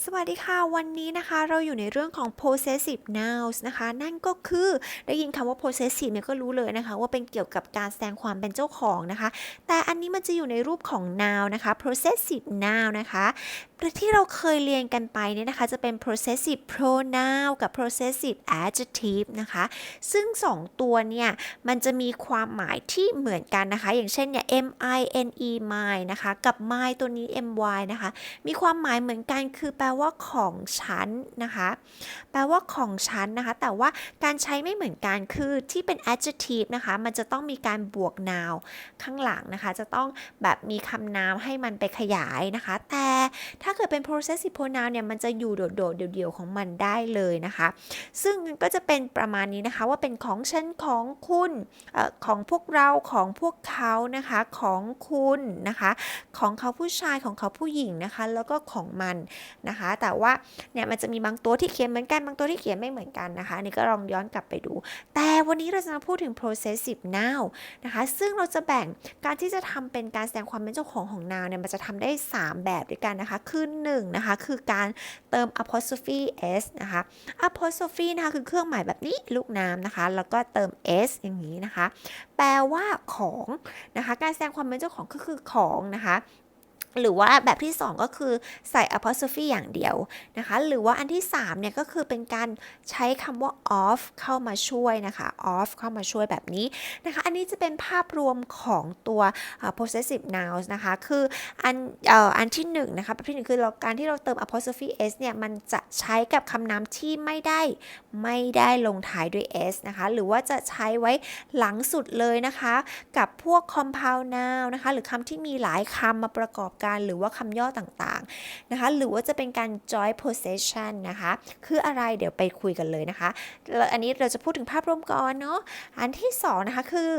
สวัสดีค่ะ วันนี้นะคะเราอยู่ในเรื่องของ possessive nouns นะคะ นั่นก็คือได้ยินคำว่า possessive เนี่ยก็รู้เลยนะคะ ว่าเป็นเกี่ยวกับการแสดงความเป็นเจ้าของนะคะ แต่อันนี้มันจะอยู่ในรูปของ noun นะคะ possessive noun นะคะที่เราเคยเรียนกันไปเนี่ยนะคะ จะเป็น possessive pronoun กับ possessive adjective นะคะ ซึ่ง 2 ตัวเนี่ย มันจะมีความหมายที่เหมือนกันนะคะ อย่างเช่นเนี่ย m i n e my นะคะ กับ my ตัวนี้ m y นะคะ มีความหมายเหมือนกันคือลว่าของฉันนะคะ แปลว่าของฉันนะคะ แต่ว่าการใช้ไม่เหมือนกัน คือที่เป็น adjective นะคะ มันจะต้องมีการบวก noun ข้างหลังนะคะ จะต้องแบบมีคำนามให้มันไปขยายนะคะ แต่ถ้าเกิดเป็น possessive pronoun เนี่ย มันจะอยู่โดดๆ เดี่ยวๆ ของมันได้เลยนะคะ ซึ่งก็จะเป็นประมาณนี้นะคะ ว่าเป็นของฉัน ของคุณออของพวกเรา ของพวกเขานะคะ ของคุณนะคะ ของเขาผู้ชาย ของเขาผู้หญิงนะคะ แล้วก็ของมันนะคะ แต่ว่าเนี่ยมันจะมีบางตัวที่เขียนเหมือนกัน บางตัวที่เขียนไม่เหมือนกันนะคะนี่ก็ลองย้อนกลับไปดู แต่วันนี้เราจะมาพูดถึง possessive noun นะคะ ซึ่งเราจะแบ่งการที่จะทำเป็นการแสดงความเป็นเจ้าของของ noun เนี่ยมันจะทำได้ 3 แบบด้วยกันนะคะ คือ1นะคะคือการเติม apostrophe s นะคะ apostrophe นะคะคือเครื่องหมายแบบนี้ลูกน้ำนะคะ แล้วก็เติม s อย่างนี้นะคะ แปลว่าของนะคะ การแสดงความเป็นเจ้าของก็คือของนะคะ หรือว่าแบบที่ 2 ก็คือใส่ apostrophe อย่างเดียวนะคะ หรือว่าอันที่3เนี่ยก็คือเป็นการใช้คำว่า off เข้ามาช่วยนะคะ off เข้ามาช่วยแบบนี้นะคะ อันนี้จะเป็นภาพรวมของตัว possessive nouns นะคะ คืออันอออันที่1นงนะคะแบบที่หนึ่งคือเราการที่เราเติม apostrophe s เนี่ย มันจะใช้กับคำนามที่ไม่ได้ไม่ได้ลงท้ายด้วย s นะคะ หรือว่าจะใช้ไว้หลังสุดเลยนะคะ กับพวก compound noun นะคะ หรือคำที่มีหลายคำมาประกอบกัน หรือว่าคำย่อต่างๆนะคะ หรือว่าจะเป็นการ joint possession นะคะ คืออะไรเดี๋ยวไปคุยกันเลยนะคะ อันนี้เราจะพูดถึงภาพรวมก่อนเนาะ อันที่2นะคะคือ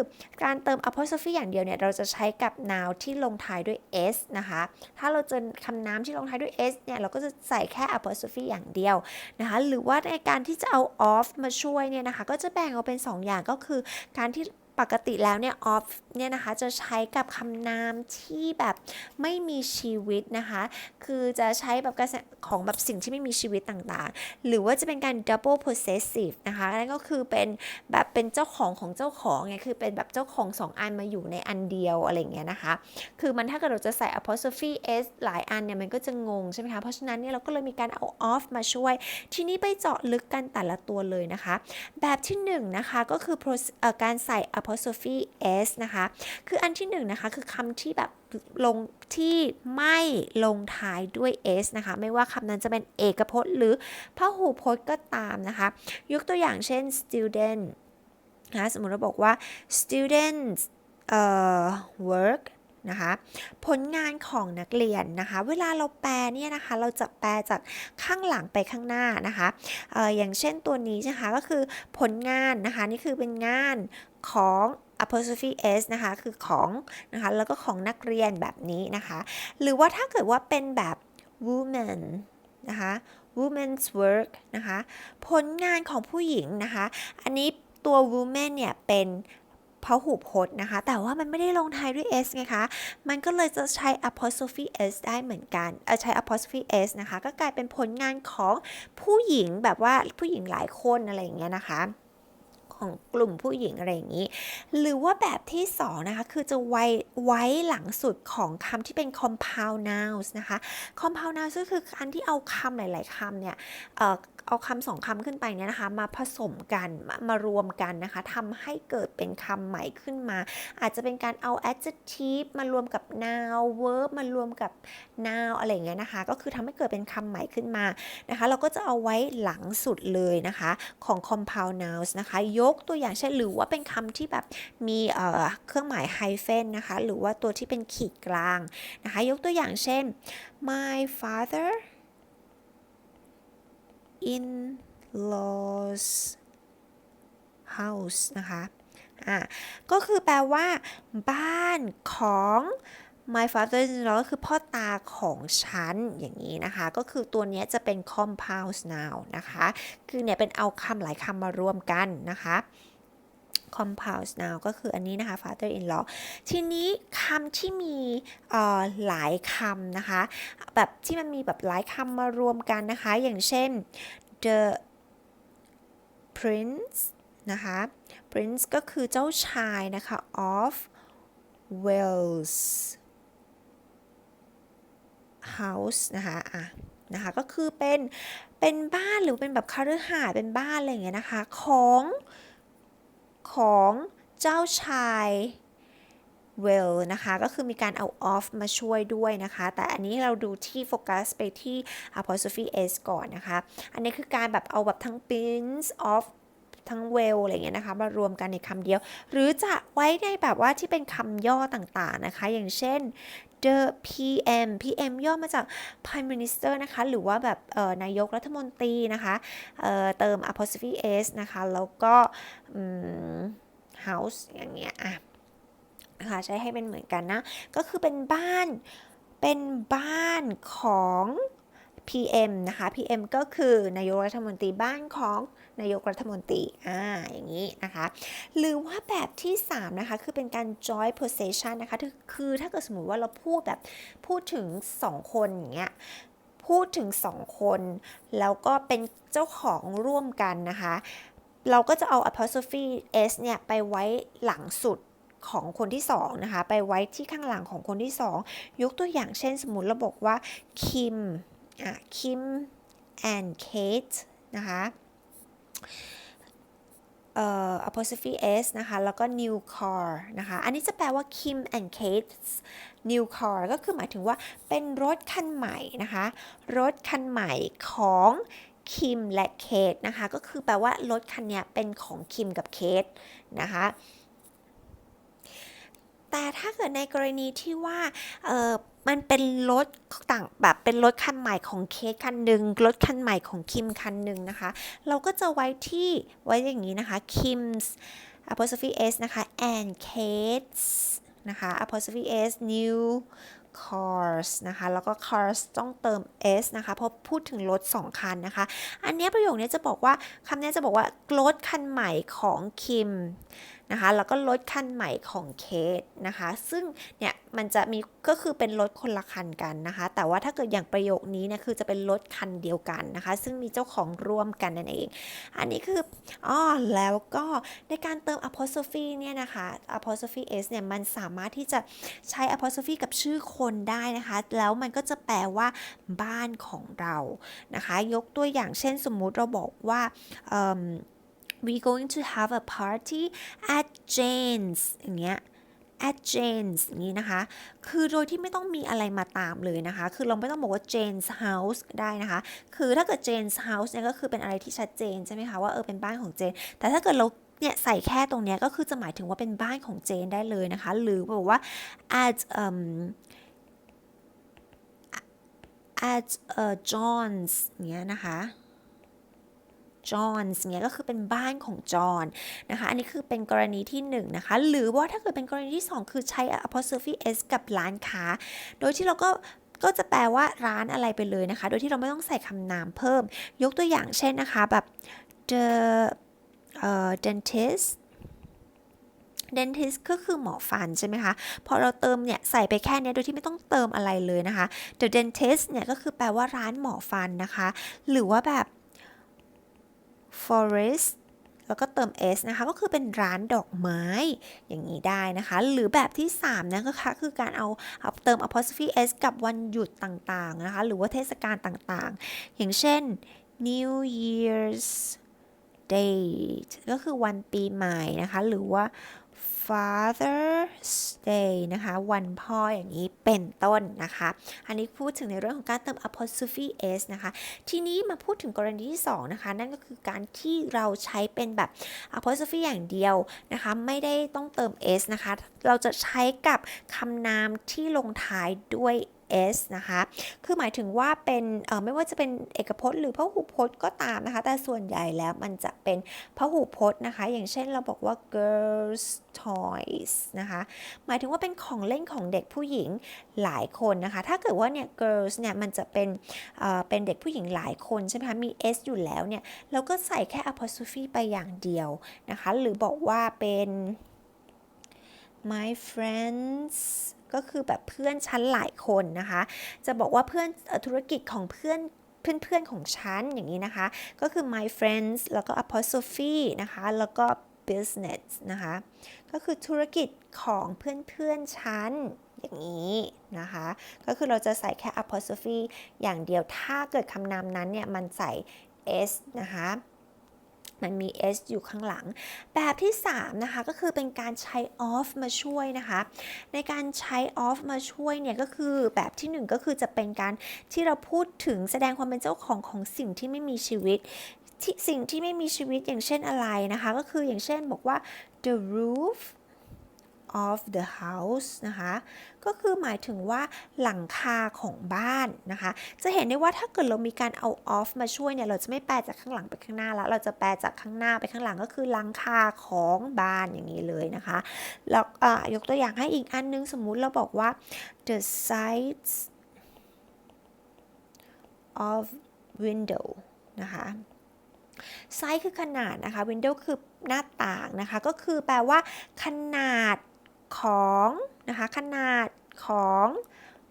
การเติม apostrophe อย่างเดียวเนี่ย เราจะใช้กับ noun ที่ลงท้ายด้วย s นะคะ ถ้าเราเจอคำนามที่ลงท้ายด้วย s เนี่ย เราก็จะใส่แค่ apostrophe อย่างเดียวนะคะ หรือว่าในการที่จะเอา off มาช่วยเนี่ยนะคะ ก็จะแบ่งออกเป็น 2 อย่างก็คือการที่ ปกติแล้วเนี่ย off เนี่ยนะคะจะใช้กับคำนามที่แบบไม่มีชีวิตนะคะ คือจะใช้แบบของแบบสิ่งที่ไม่มีชีวิตต่างๆ หรือว่าจะเป็นการ double possessive นะคะนั่นก็คือเป็นแบบเป็นเจ้าของของเจ้าของไงคือเป็นแบบเจ้าของ 2 อันมาอยู่ในอันเดียวอะไรเงี้ยนะคะ คือมันถ้าเกิดเราจะใส่ apostrophe s หลายอันเนี่ยมันก็จะงงใช่ไหมคะ เพราะฉะนั้นเนี่ยเราก็เลยมีการเอา off มาช่วย ทีนี้ไปเจาะลึกกันแต่ละตัวเลยนะคะ แบบที่1นงนะคะก็คืออการใส่ apostrophe s นะคะ คืออันที่1นงนะคะ คือคำที่แบบลงที่ไม่ลงท้ายด้วย s นะคะ ไม่ว่าคำนั้นจะเป็นเอกพจน์หรือพหูพจน์ก็ตามนะคะ ยกตัวอย่างเช่น student นะสมมติเราบอกว่า students เอ่อ work นะคะผลงานของนักเรียนนะคะเวลาเราแปลเนี่ยนะคะเราจะแปลจากข้างหลังไปข้างหน้านะคะอออย่างเช่นตัวนี้นะคะก็คือผลงานนะคะนี่คือเป็นงาน ของ apostrophe s นะคะ คือของนะคะ แล้วก็ของนักเรียนแบบนี้นะคะ หรือว่าถ้าเกิดว่าเป็นแบบ woman นะคะ woman's work นะคะ ผลงานของผู้หญิงนะคะ อันนี้ตัว woman เนี่ยเป็นพหูพจน์นะคะ แต่ว่ามันไม่ได้ลงท้ายด้วย s ไงคะ มันก็เลยจะใช้ apostrophe s ได้เหมือนกันเออใช้ apostrophe s นะคะ ก็กลายเป็นผลงานของผู้หญิงแบบว่าผู้หญิงหลายคนอะไรอย่างเงี้ยนะคะ ของกลุ่มผู้หญิงอะไรอย่างนี้ หรือว่าแบบที่สองนะคะคือจะไว้ไว้หลังสุดของคำที่เป็น compound nouns นะคะ compound nouns ก็คือการที่เอาคำหลาย ๆคำเนี่ย เอาคำสองคำขึ้นไปเนี่ยนะคะ มาผสมกันมามารวมกันนะคะทำให้เกิดเป็นคำใหม่ขึ้นมา อาจจะเป็นการเอา adjective มารวมกับ noun verb มารวมกับ noun อะไรเงี้ยนะคะ ก็คือทำให้เกิดเป็นคำใหม่ขึ้นมานะคะ เราก็จะเอาไว้หลังสุดเลยนะคะของ compound nouns นะคะ ยกตัวอย่างเช่นหรือว่าเป็นคำที่แบบมีเเครื่องหมาย hyphen นะคะ หรือว่าตัวที่เป็นขีดกลางนะคะ ยกตัวอย่างเช่น my father in laws house นะคะ อะ ก็คือแปลว่า บ้านของ my father in law ก็คือพ่อตาของฉัน อย่างนี้นะคะ ก็คือตัวนี้จะเป็น compound noun นะคะ คือเนี่ยเป็นเอาคำหลายคำมารวมกันนะคะ compound noun ก็คืออันนี้นะคะ father in law ทีนี้คำที่มีหลายคำนะคะ แบบที่มันมีแบบหลายคำมารวมกันนะคะ อย่างเช่น the prince นะคะ prince ก็คือเจ้าชายนะคะ of Wales house นะคะอะนะคะ ก็คือเป็น เป็นบ้านหรือเป็นแบบคฤหาสน์เป็นบ้านอะไรอย่างเงี้ยนะคะ ของ ของเจ้าชายเวลนะคะ ก็คือมีการเอา off มาช่วยด้วยนะคะ แต่อันนี้เราดูที่โฟกัสไปที่ apostrophe s ก่อนนะคะ อันนี้คือการแบบเอาแบบทั้ง prince of ทั้ง well อะไรเงี้ยนะคะ มารวมกันในคำเดียว หรือจะไว้ในแบบว่าที่เป็นคำย่อต่างๆนะคะ อย่างเช่น the PM PM ย่อมาจาก prime minister นะคะ หรือว่าแบบนายกรัฐมนตรีนะคะเเติม apostrophe s นะคะ แล้วก็ house อย่างเงี้ยอะนะคะใช้ให้เป็นเหมือนกันนะ ก็คือเป็นบ้านเป็นบ้านของ PM นะคะ PM ก็คือนายกรัฐมนตรีบ้านของ นายกรัฐมนตรีอ่าอย่างนี้นะคะ หรือว่าแบบที่ 3 นะคะ คือเป็นการ joint possession นะคะ คือถ้าเกิดสมมติว่าเราพูดแบบพูดถึง 2 คนอย่างเงี้ยพูดถึง 2 คน แล้วก็เป็นเจ้าของร่วมกันนะคะ เราก็จะเอา apostrophe s เนี่ย ไปไว้หลังสุดของคนที่สองนะคะ ไปไว้ที่ข้างหลังของคนที่สองยกตัวอย่างเช่นสมมติเราบอกว่า Kim อะ Kim and Kate นะคะ เอ่อ apostrophe s นะคะ แล้วก็ new car นะคะ อันนี้จะแปลว่า Kim and Kate's new car ก็คือหมายถึงว่าเป็นรถคันใหม่นะคะ รถคันใหม่ของคิมและเคทนะคะ ก็คือแปลว่ารถคันนี้เป็นของคิมกับเคทนะคะ แต่ถ้าเกิดในกรณีที่ว่า มันเป็นรถต่างแบบเป็นรถคันใหม่ของเคสคันหนึ่งรถคันใหม่ของคิมคันหนึ่งนะคะ เราก็จะไว้ที่ไว้อย่างนี้นะคะ Kim's apostrophe s นะคะ and Kate's นะคะ apostrophe s new cars นะคะ แล้วก็ cars ต้องเติม s นะคะ เพราะพูดถึงรถ 2 คันนะคะ อันนี้ประโยคนี้จะบอกว่าคำนี้จะบอกว่ารถคันใหม่ของคิมนะคะแล้วก็รถคันใหม่ของเคทนะคะ ซึ่งเนี่ยมันจะมีก็คือเป็นรถคนละคันกันนะคะ แต่ว่าถ้าเกิดอย่างประโยคนี้เนี่ยคือจะเป็นรถคันเดียวกันนะคะ ซึ่งมีเจ้าของร่วมกันนั่นเอง อันนี้คืออ๋อแล้วก็ในการเติม apostrophe เนี่ยนะคะ apostrophe s เนี่ยมันสามารถที่จะใช้ apostrophe กับชื่อคนได้นะคะ แล้วมันก็จะแปลว่าบ้านของเรานะคะ ยกตัวอย่างเช่นสมมุติเราบอกว่าเอิ่ม we going to have a party at Jane's อย่างเงี้ย at Jane's อย่างนี้นะคะ คือโดยที่ไม่ต้องมีอะไรมาตามเลยนะคะ คือเราไม่ต้องบอกว่า Jane's house ได้นะคะ คือถ้าเกิด Jane's house เนี่ยก็คือเป็นอะไรที่ชัดเจนใช่ไหมคะว่าเออเป็นบ้านของเจน แต่ถ้าเกิดเราเนี่ยใส่แค่ตรงเนี้ยก็คือจะหมายถึงว่าเป็นบ้านของเจนได้เลยนะคะ หรือบอกว่า at um at uh, John's เงี้ยนะคะ จอห์นเนี้ยก็คือเป็นบ้านของจอห์นนะคะอันนี้คือเป็นกรณีที่1นงนะคะหรือว่าถ้าเกิดเป็นกรณีที่ 2 คือใช้ apostrophe s กับร้านค้า โดยที่เราก็ก็จะแปลว่าร้านอะไรไปเลยนะคะ โดยที่เราไม่ต้องใส่คำนามเพิ่ม ยกตัวอย่างเช่นนะคะแบบ the uh, dentist dentist ก็คือหมอฟันใช่ไหมคะ พอเราเติมเนี่ยใส่ไปแค่นี้โดยที่ไม่ต้องเติมอะไรเลยนะคะ the dentist เนี่ยก็คือแปลว่าร้านหมอฟันนะคะ หรือว่าแบบ forest แล้วก็เติม s นะคะ ก็คือเป็นร้านดอกไม้อย่างนี้ได้นะคะ หรือแบบที่3นะก็คือคือการเอาเอาเติม apostrophe s กับวันหยุดต่างๆนะคะ หรือว่าเทศกาลต่างๆ อย่างเช่น New Year's Day ก็คือวันปีใหม่นะคะ หรือว่า Father's Day นะคะ วันพ่ออย่างนี้เป็นต้นนะคะ อันนี้พูดถึงในเรื่องของการเติม apostrophe s นะคะ ทีนี้มาพูดถึงกรณีที่2นะคะ นั่นก็คือการที่เราใช้เป็นแบบ apostrophe อย่างเดียวนะคะ ไม่ได้ต้องเติม s นะคะ เราจะใช้กับคำนามที่ลงท้ายด้วย s นะคะ คือหมายถึงว่าเป็นไม่ว่าจะเป็นเอกพจน์ หรือพหูพจน์ก็ตามนะคะ แต่ส่วนใหญ่แล้วมันจะเป็นพหูพจน์นะคะ อย่างเช่นเราบอกว่า girls toys นะคะ หมายถึงว่าเป็นของเล่นของเด็กผู้หญิงหลายคนนะคะ ถ้าเกิดว่าเนี่ย girls เนี่ยมันจะเป็นเอ่อเป็นเด็กผู้หญิงหลายคนใช่ไหมคะ มี s อยู่แล้วเนี่ย เราก็ใส่แค่ apostrophe ไปอย่างเดียวนะคะ หรือบอกว่าเป็น my friends ก็คือแบบเพื่อนชั้นหลายคนนะคะ จะบอกว่าเพื่อนธุรกิจของเพื่อนเพื่อนๆของฉันอย่างนี้นะคะ ก็คือ my friends แล้วก็ apostrophe นะคะ แล้วก็ business นะคะ ก็คือธุรกิจของเพื่อนๆฉันอย่างนี้นะคะ ก็คือเราจะใส่แค่ apostrophe อย่างเดียว ถ้าเกิดคำนามนั้นเนี่ย มันใส่ s นะคะ มันมี s อยู่ข้างหลัง แบบที่ 3 นะคะ ก็คือเป็นการใช้ off มาช่วยนะคะ ในการใช้ off มาช่วยเนี่ยก็คือแบบที่ 1 ก็คือจะเป็นการที่เราพูดถึงแสดงความเป็นเจ้าของของสิ่งที่ไม่มีชีวิตสิ่งที่ไม่มีชีวิตอย่างเช่นอะไรนะคะ ก็คืออย่างเช่นบอกว่า the roof of the house นะคะ ก็คือหมายถึงว่าหลังคาของบ้านนะคะ จะเห็นได้ว่าถ้าเกิดเรามีการเอา off มาช่วยเนี่ย เราจะไม่แปลจากข้างหลังไปข้างหน้าแล้ว เราจะแปลจากข้างหน้าไปข้างหลังก็คือหลังคาของบ้านอย่างนี้เลยนะคะแล้วอ่ายกตัวอย่างให้อีกอันนึงสมมุติเราบอกว่า the sides of window นะคะไซส์คือขนาดนะคะ window คือหน้าต่างนะคะ ก็คือแปลว่าขนาด ของนะคะขนาดของ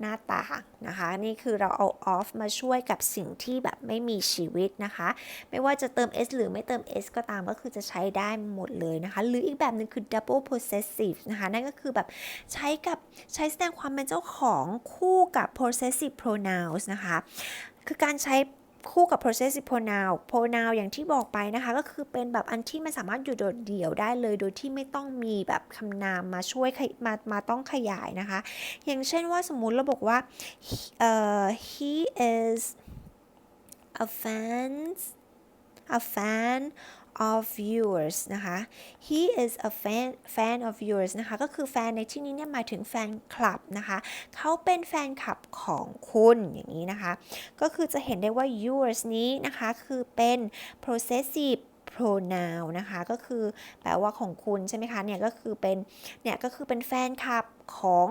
หน้าต่างนะคะนี่คือเราเอา off มาช่วยกับสิ่งที่แบบไม่มีชีวิตนะคะ ไม่ว่าจะเติม s หรือไม่เติม s ก็ตามก็คือจะใช้ได้หมดเลยนะคะ หรืออีกแบบหนึงคือ double possessive นะคะนั่นก็คือแบบใช้กับใช้แสดงความเป็นเจ้าของคู่กับ possessive pronouns นะคะ คือการใช้ คู่กับ possessive pronoun pronoun อย่างที่บอกไปนะคะ ก็คือเป็นแบบอันที่มันสามารถอยู่โดดเดี่ยวได้เลย โดยที่ไม่ต้องมีแบบคำนามมาช่วยมามาต้องขยายนะคะ อย่างเช่นว่าสมมุติเราบอกว่า he is a fan a fan of yours นะคะ he is a fan fan of yours นะคะ ก็คือแฟนในที่นี้เนี่ยหมายถึงแฟนคลับนะคะ เขาเป็นแฟนคลับของคุณอย่างนี้นะคะ ก็คือจะเห็นได้ว่า yours นี้นะคะ คือเป็น possessive pronoun นะคะ ก็คือแปลว่าของคุณใช่ไหมคะ เนี่ยก็คือเป็น เนี่ยก็คือเป็นแฟนคลับของ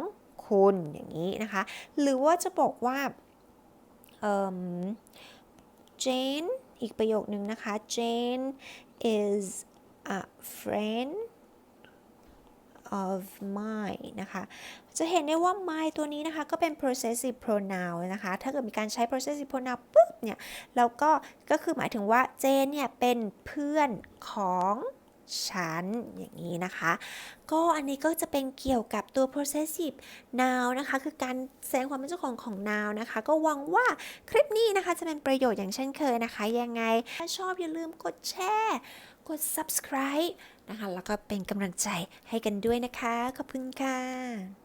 คุณอย่างนี้นะคะ หรือว่าจะบอกว่าเอ่อ Jane อีกประโยคนึงนะคะ Jane is a friend of mine นะคะ จะเห็นได้ว่า my ตัวนี้นะคะ ก็เป็น possessive pronoun นะคะ ถ้าเกิดมีการใช้ possessive pronoun ปุ๊บเนี่ย แล้วก็ ก็คือหมายถึงว่าเจนเนี่ย เป็นเพื่อนของ ฉันอย่างนี้นะคะ ก็อันนี้ก็จะเป็นเกี่ยวกับตัว possessive noun นะคะ คือการแสดงความเป็นเจ้าของของ noun นะคะ ก็หวังว่าคลิปนี้นะคะจะเป็นประโยชน์อย่างเช่นเคยนะคะ ยังไง ถ้าชอบอย่าลืมกดแชร์กด subscribe นะคะ แล้วก็เป็นกำลังใจให้กันด้วยนะคะ ขอบคุณค่ะ